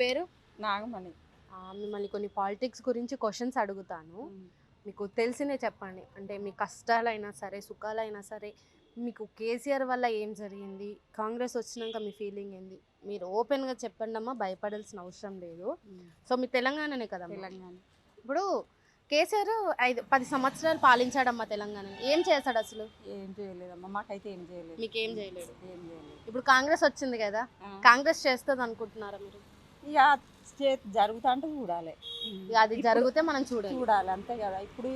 పేరు? నాగమణి. మిమ్మల్ని కొన్ని పాలిటిక్స్ గురించి క్వశ్చన్స్ అడుగుతాను. మీకు తెలిసినే చెప్పండి. అంటే మీ కష్టాలైనా సరే సుఖాలైనా సరే మీకు కేసీఆర్ వల్ల ఏం జరిగింది? కాంగ్రెస్ వచ్చినాక మీ ఫీలింగ్ ఏంది? మీరు ఓపెన్గా చెప్పండి అమ్మా భయపడాల్సిన అవసరం లేదు. సో మీ తెలంగాణనే కదా తెలంగాణ. ఇప్పుడు కేసీఆర్ ఐదు పది సంవత్సరాలు పాలించాడమ్మా తెలంగాణ ఏం చేశాడు అసలు? ఏం చేయలేదమ్మా మాకైతే ఏం చేయలేదు. మీకు ఏం చేయలేడు? ఏం చేయలేదు. ఇప్పుడు కాంగ్రెస్ వచ్చింది కదా. కాంగ్రెస్ చేస్తుంది అనుకుంటున్నారా మీరు? ఇక జరుగుతా అంటే చూడాలి. అది జరిగితే మనం చూడాలి. చూడాలి అంతే కదా. ఇప్పుడు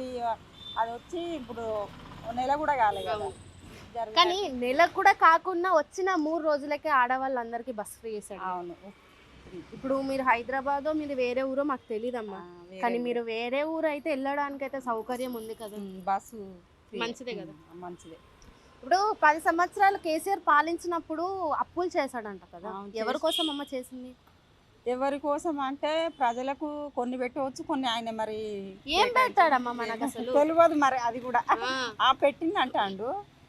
అది వచ్చి ఇప్పుడు నెల కూడా కాలే కదా. జరుగుతా- కానీ నెల కూడా కాకుండా వచ్చిన మూడు రోజులకే ఆడవాళ్ళందరికీ బస్ ఫ్రీ చేశాడు. అవును. ఇప్పుడు మీరు హైదరాబాద్ మీరు వేరే ఊరో మాకు తెలియదమ్మా కానీ. మీరు వేరే ఊరు అయితే వెళ్ళడానికి అయితే సౌకర్యం ఉంది కదా. బస్సు. మంచిదే కదా. మంచిదే. ఇప్పుడు పది సంవత్సరాలు కేసీఆర్ పాలించినప్పుడు అప్పులు చేశాడంట కదా. ఎవరి కోసం అమ్మ చేసింది? ఎవరి కోసం అంటే ప్రజలకు కొన్ని పెట్టవచ్చు కొన్ని ఆయన మరి ఏం పెడతాడమ్మా మనకు అసలు? తెలియదు మరి అది కూడా. ఆ, ఆ పెట్టింది అంటాండు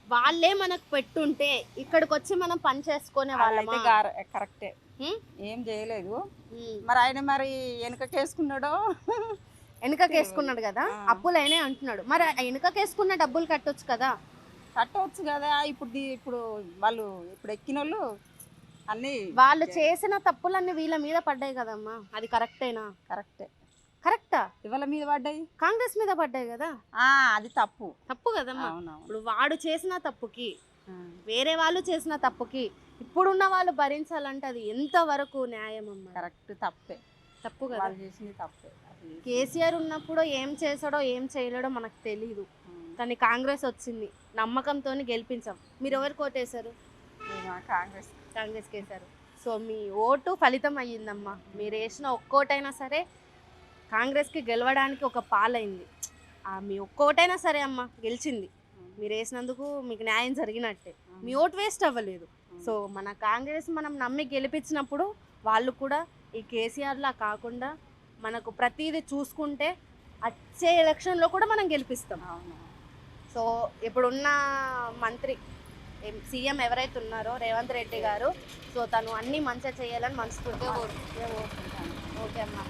వాళ్ళే మనకు పెట్టుంటే ఇక్కడికి వచ్చి మనం పని చేసుకునే వాళ్ళైతే వాళ్ళమా కరెక్టే. ఏం చేయలేదు. మరి ఆయన మరి వెనకకేసుకున్నాడో? వెనుకకేసుకున్నాడు కదా? ఆ. అప్పులు అయినా అంటున్నాడు. మరి వెనుకకేసుకున్న డబ్బులు కట్టొచ్చు కదా? కట్టవచ్చు కదా. ఇప్పుడు ఇప్పుడు వాళ్ళు ఇప్పుడు ఎక్కిన వాళ్ళు అన్ని వాళ్ళు చేసిన తప్పులన్నీ వీళ్ళ మీద పడ్డాయి కదమ్మా. అది కరెక్టేనా? కరెక్టే. కరెక్టా? ఇవాళ మీద పడ్డాయి? కాంగ్రెస్ మీద పడ్డాయి కదా? ఆ అది తప్పు. తప్పు కదమ్మా. అవునవును. ఇప్పుడు వాడు చేసిన తప్పుకి వేరే వాళ్ళు చేసిన తప్పుకి ఇప్పుడున్న వాళ్ళు భరించాలంటే అది ఎంతవరకు న్యాయం అమ్మా? కరెక్ట్ తప్పే. తప్పు కదా. వాళ్ళు చేసింది తప్పే. అది కేసీఆర్ ఉన్నప్పుడు ఏం చేసాడో ఏం చేయలేడో మనకు తెలియదు ఉమ్, కానీ కాంగ్రెస్ వచ్చింది. నమ్మకంతో గెలిపించాం. మీరు ఎవరు కోటేశారు? మేము ఆ కాంగ్రెస్. కాంగ్రెస్ కేసారు. సో మీ ఓటు ఫలితం అయ్యిందమ్మా. మీరు వేసిన ఒక్కోటైనా సరే కాంగ్రెస్కి గెలవడానికి ఒక పాలైంది. మీ ఒక్కోటైనా సరే అమ్మ గెలిచింది. మీరు వేసినందుకు మీకు న్యాయం జరిగినట్టే. మీ ఓటు వేస్ట్ అవ్వలేదు. సో మన కాంగ్రెస్ మనం నమ్మి గెలిపించినప్పుడు వాళ్ళు కూడా ఈ కేసీఆర్లా కాకుండా మనకు ప్రతిదీ చూసుకుంటే వచ్చే ఎలక్షన్లో కూడా మనం గెలిపిస్తాం. సో ఇప్పుడున్న మంత్రి సీఎం ఎవరైతే ఉన్నారో రేవంత్ రెడ్డి గారు సో తను అన్నీ మంచిగా చేయాలని మనస్ఫూర్తిగా కోరుకుంటున్నాను. ఓకే ఓకే అమ్మా.